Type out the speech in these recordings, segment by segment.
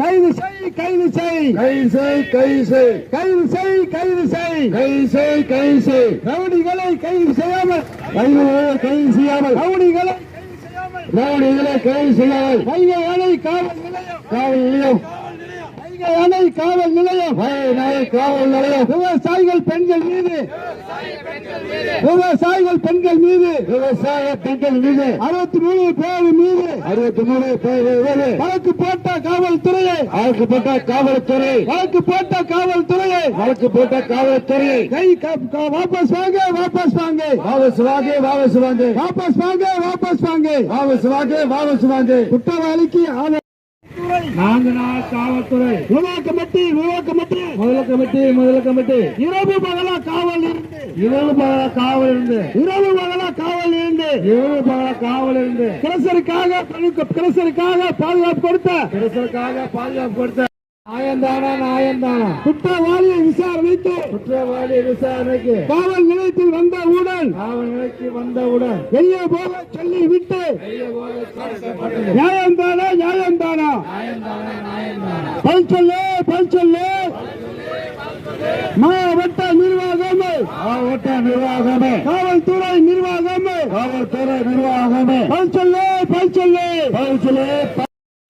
கைது செய் கைது செய் கைது செய் கைது செய் கைது செய் கைது செய் கைது செய் கைது செய் ரவுடிகளை கைது செய்யாமல் கைது கைது செய்யாமல் ரவுடிகளை ரவுடிகளை கைது செய்யாமல் வைகை அணை காவல் நிலையம். காவல் நிலையம். வைகை அணை காவல் நிலையம். விவசாயிகள் பெண்கள் மீது. விவசாயிகள் பெண்கள் மீது. விவசாய பெண்கள் மீது. அறுபத்தி மூணு பேர் மீது. அறுபத்தி மூணு பேர் வழக்கு போட்ட காவல்துறையை. வழக்குப்பட்ட காவல்துறை. வழக்கு போட்ட காவல்துறையை. வழக்கு போட்ட காவல்துறையை கை க- க- வாபஸ் வாங்க வாபஸ் வாங்க. வாபஸ் வாங்க வாபஸ் வாங்க. வாபஸ் வாங்க வாபஸ் வாங்க. வாபஸ் வாங்க வாபஸ் வாங்க. குற்றவாளிக்கு ஆதரவு நான்கு நாள் காவல்துறை. விவா கமிட்டி விவா கமிட்டி முதல கமிட்டி முதல கமிட்டி இரவு பகலா காவல் இருந்து இரவு பகல காவல் இருந்து இரவு பகலா காவல் இருந்து இரவு பகல காவல் இருந்து கிரசருக்காக கிரசருக்காக பாதுகாப்பு கொடுத்த. பாதுகாப்பு கொடுத்த. நாயந்தானா நாயந்தானா குற்றவாளியை விசாரணைக்கு குற்றவாளி விசாரணைக்கு. காவல் நிலையத்தில் வந்தவுடன். காவல் நிலைக்கு வந்தவுடன். வெளியே போக சொல்லி விட்டு நியாயம்தானா பல் சொல்லு பல் சொல்லு மாவட்ட நிர்வாகமே. மாவட்ட நிர்வாகமே. காவல்துறை நிர்வாகமே. காவல்துறை நிர்வாகமே. பல் சொல்லு பல் சொல்லு பரிசிலே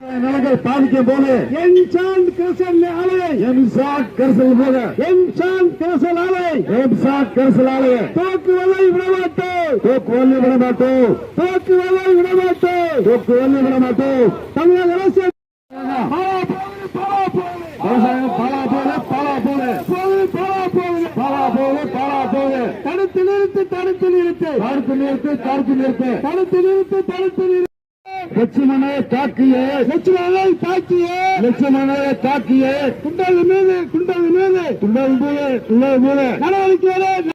நிலங்கள் பாதிக்கும் போது. என் சாந்த் கிரசல் ஆலை எம்சாட் கரிசல் போது. என் சாந்த் கிரசல் ஆலை எம்சாட் கரிசல் ஆலய. தோக்கு வலை விடமாட்டோம் தூக்கு வள்ளி விட மாட்டோம் தோக்கு வலை விடமாட்டோம் தூக்கு வள்ளி விட மாட்டோம் தமிழக அரசு பாலா போகுது, பாலா போகுது. விவசாயம் பாலா போது பாலா போது பாலா போகுது. பாலா போது பாலா போது தடுத்து நிறுத்து தடுத்து நிறுத்து. தடுத்து நிறுத்து தடுத்து நிறுத்து. தடுத்து நிறுத்து தடுத்து நிறுத்து. தாக்கிய. லட்சுமணனை தாக்கிய. லட்சுமணை தாக்கிய. குண்டல் மீது குண்டல் மீது துண்டல் போது துண்டல் போது நடவடிக்கை.